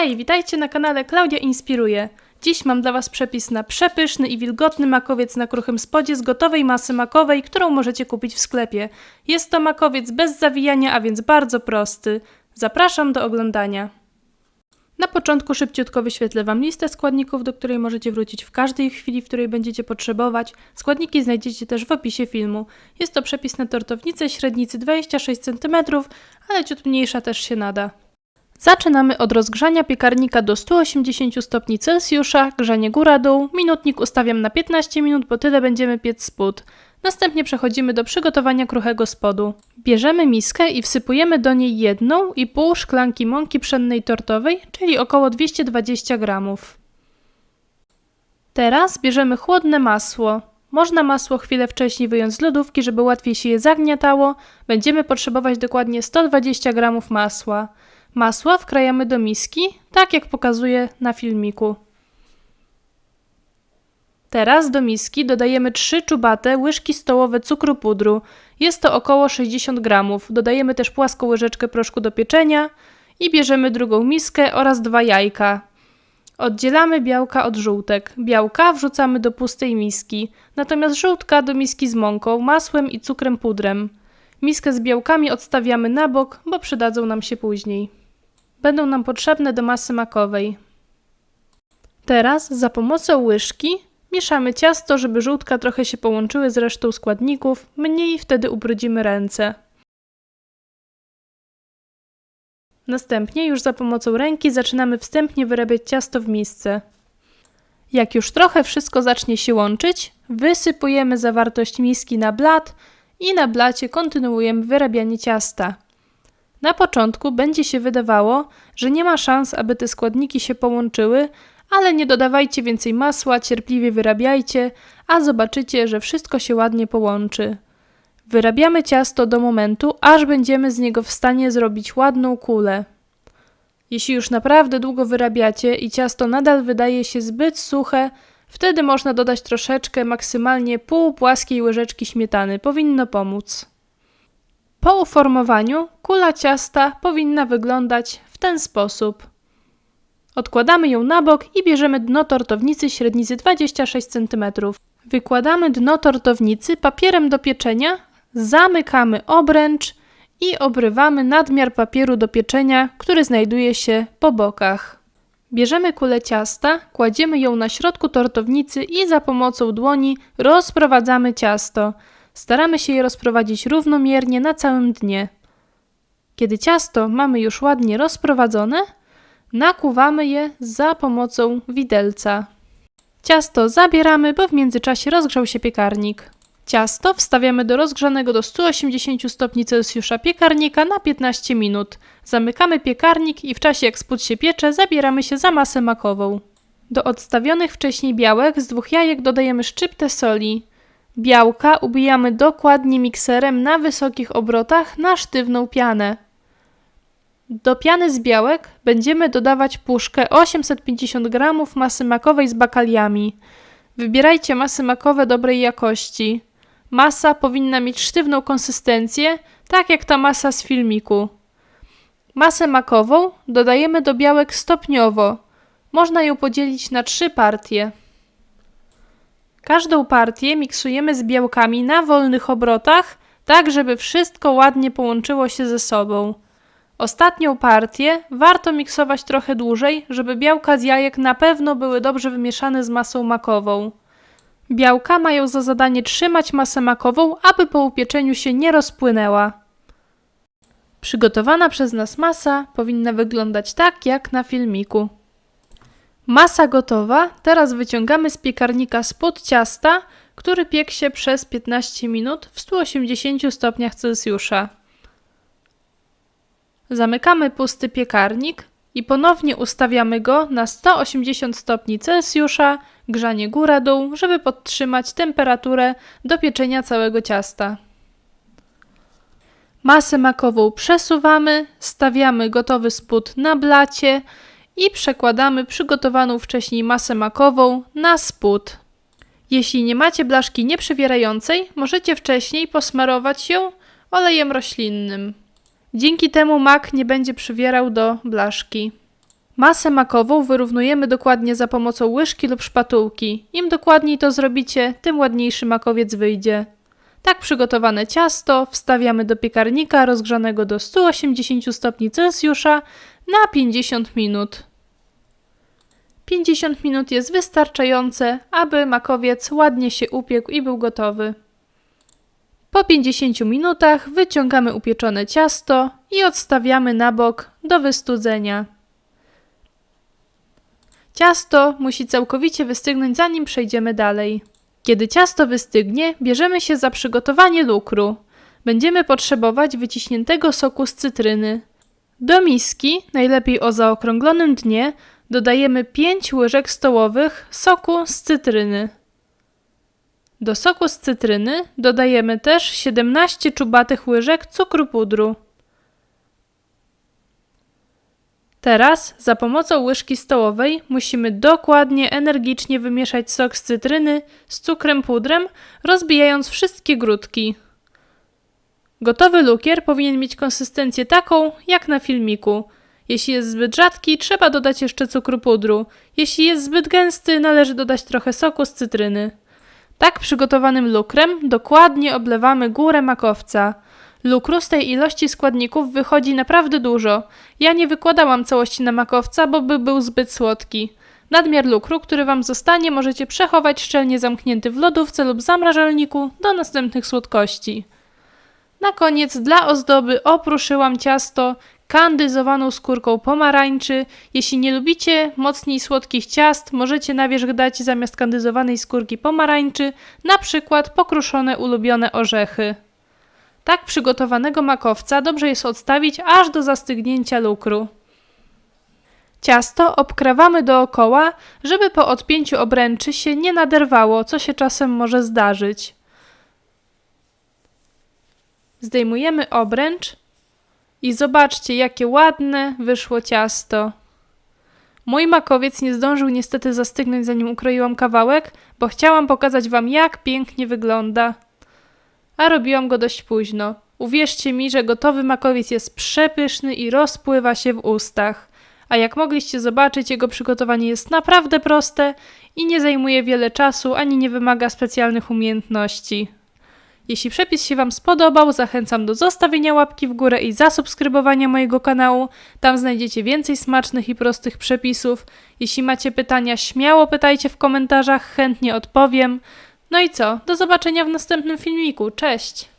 Hej, witajcie na kanale Klaudia Inspiruje. Dziś mam dla Was przepis na przepyszny i wilgotny makowiec na kruchym spodzie z gotowej masy makowej, którą możecie kupić w sklepie. Jest to makowiec bez zawijania, a więc bardzo prosty. Zapraszam do oglądania. Na początku szybciutko wyświetlę Wam listę składników, do której możecie wrócić w każdej chwili, w której będziecie potrzebować. Składniki znajdziecie też w opisie filmu. Jest to przepis na tortownicę średnicy 26 cm, ale ciut mniejsza też się nada. Zaczynamy od rozgrzania piekarnika do 180 stopni Celsjusza, grzanie góra-dół, minutnik ustawiam na 15 minut, bo tyle będziemy piec spód. Następnie przechodzimy do przygotowania kruchego spodu. Bierzemy miskę i wsypujemy do niej jedną i pół szklanki mąki pszennej tortowej, czyli około 220 gramów. Teraz bierzemy chłodne masło. Można masło chwilę wcześniej wyjąć z lodówki, żeby łatwiej się je zagniatało. Będziemy potrzebować dokładnie 120 gramów masła. Masło wkrajamy do miski, tak jak pokazuję na filmiku. Teraz do miski dodajemy 3 czubate łyżki stołowe cukru pudru. Jest to około 60 gramów. Dodajemy też płaską łyżeczkę proszku do pieczenia i bierzemy drugą miskę oraz dwa jajka. Oddzielamy białka od żółtek. Białka wrzucamy do pustej miski, natomiast żółtka do miski z mąką, masłem i cukrem pudrem. Miskę z białkami odstawiamy na bok, bo przydadzą nam się później. Będą nam potrzebne do masy makowej. Teraz za pomocą łyżki mieszamy ciasto, żeby żółtka trochę się połączyły z resztą składników, mniej wtedy ubrudzimy ręce. Następnie już za pomocą ręki zaczynamy wstępnie wyrabiać ciasto w misce. Jak już trochę wszystko zacznie się łączyć, wysypujemy zawartość miski na blat i na blacie kontynuujemy wyrabianie ciasta. Na początku będzie się wydawało, że nie ma szans, aby te składniki się połączyły, ale nie dodawajcie więcej masła, cierpliwie wyrabiajcie, a zobaczycie, że wszystko się ładnie połączy. Wyrabiamy ciasto do momentu, aż będziemy z niego w stanie zrobić ładną kulę. Jeśli już naprawdę długo wyrabiacie i ciasto nadal wydaje się zbyt suche, wtedy można dodać troszeczkę, maksymalnie pół płaskiej łyżeczki śmietany. Powinno pomóc. Po uformowaniu kula ciasta powinna wyglądać w ten sposób. Odkładamy ją na bok i bierzemy dno tortownicy średnicy 26 cm. Wykładamy dno tortownicy papierem do pieczenia, zamykamy obręcz i obrywamy nadmiar papieru do pieczenia, który znajduje się po bokach. Bierzemy kulę ciasta, kładziemy ją na środku tortownicy i za pomocą dłoni rozprowadzamy ciasto. Staramy się je rozprowadzić równomiernie na całym dnie. Kiedy ciasto mamy już ładnie rozprowadzone, nakuwamy je za pomocą widelca. Ciasto zabieramy, bo w międzyczasie rozgrzał się piekarnik. Ciasto wstawiamy do rozgrzanego do 180 stopni Celsjusza piekarnika na 15 minut. Zamykamy piekarnik i w czasie jak spód się piecze, zabieramy się za masę makową. Do odstawionych wcześniej białek z dwóch jajek dodajemy szczyptę soli. Białka ubijamy dokładnie mikserem na wysokich obrotach na sztywną pianę. Do piany z białek będziemy dodawać puszkę 850 g masy makowej z bakaliami. Wybierajcie masy makowe dobrej jakości. Masa powinna mieć sztywną konsystencję, tak jak ta masa z filmiku. Masę makową dodajemy do białek stopniowo. Można ją podzielić na trzy partie. Każdą partię miksujemy z białkami na wolnych obrotach, tak żeby wszystko ładnie połączyło się ze sobą. Ostatnią partię warto miksować trochę dłużej, żeby białka z jajek na pewno były dobrze wymieszane z masą makową. Białka mają za zadanie trzymać masę makową, aby po upieczeniu się nie rozpłynęła. Przygotowana przez nas masa powinna wyglądać tak jak na filmiku. Masa gotowa, teraz wyciągamy z piekarnika spod ciasta, który piekł się przez 15 minut w 180 stopniach Celsjusza. Zamykamy pusty piekarnik i ponownie ustawiamy go na 180 stopni Celsjusza, grzanie góra-dół, żeby podtrzymać temperaturę do pieczenia całego ciasta. Masę makową przesuwamy, stawiamy gotowy spód na blacie i przekładamy przygotowaną wcześniej masę makową na spód. Jeśli nie macie blaszki nieprzewierającej, możecie wcześniej posmarować ją olejem roślinnym. Dzięki temu mak nie będzie przywierał do blaszki. Masę makową wyrównujemy dokładnie za pomocą łyżki lub szpatułki. Im dokładniej to zrobicie, tym ładniejszy makowiec wyjdzie. Tak przygotowane ciasto wstawiamy do piekarnika rozgrzanego do 180 stopni Celsjusza na 50 minut. 50 minut jest wystarczające, aby makowiec ładnie się upiekł i był gotowy. Po 50 minutach wyciągamy upieczone ciasto i odstawiamy na bok do wystudzenia. Ciasto musi całkowicie wystygnąć, zanim przejdziemy dalej. Kiedy ciasto wystygnie, bierzemy się za przygotowanie lukru. Będziemy potrzebować wyciśniętego soku z cytryny. Do miski, najlepiej o zaokrąglonym dnie, dodajemy 5 łyżek stołowych soku z cytryny. Do soku z cytryny dodajemy też 17 czubatych łyżek cukru pudru. Teraz za pomocą łyżki stołowej musimy dokładnie, energicznie wymieszać sok z cytryny z cukrem pudrem, rozbijając wszystkie grudki. Gotowy lukier powinien mieć konsystencję taką, jak na filmiku. Jeśli jest zbyt rzadki, trzeba dodać jeszcze cukru pudru. Jeśli jest zbyt gęsty, należy dodać trochę soku z cytryny. Tak przygotowanym lukrem dokładnie oblewamy górę makowca. Lukru z tej ilości składników wychodzi naprawdę dużo. Ja nie wykładałam całości na makowca, bo by był zbyt słodki. Nadmiar lukru, który Wam zostanie, możecie przechować szczelnie zamknięty w lodówce lub zamrażalniku do następnych słodkości. Na koniec dla ozdoby opruszyłam ciasto kandyzowaną skórką pomarańczy. Jeśli nie lubicie mocniej słodkich ciast, możecie na wierzch dać zamiast kandyzowanej skórki pomarańczy na przykład pokruszone ulubione orzechy. Tak przygotowanego makowca dobrze jest odstawić aż do zastygnięcia lukru. Ciasto obkrawamy dookoła, żeby po odpięciu obręczy się nie naderwało, co się czasem może zdarzyć. Zdejmujemy obręcz i zobaczcie, jakie ładne wyszło ciasto. Mój makowiec nie zdążył niestety zastygnąć, zanim ukroiłam kawałek, bo chciałam pokazać Wam, jak pięknie wygląda. A robiłam go dość późno. Uwierzcie mi, że gotowy makowiec jest przepyszny i rozpływa się w ustach. A jak mogliście zobaczyć, jego przygotowanie jest naprawdę proste i nie zajmuje wiele czasu ani nie wymaga specjalnych umiejętności. Jeśli przepis się Wam spodobał, zachęcam do zostawienia łapki w górę i zasubskrybowania mojego kanału. Tam znajdziecie więcej smacznych i prostych przepisów. Jeśli macie pytania, śmiało pytajcie w komentarzach, chętnie odpowiem. No i co? Do zobaczenia w następnym filmiku. Cześć!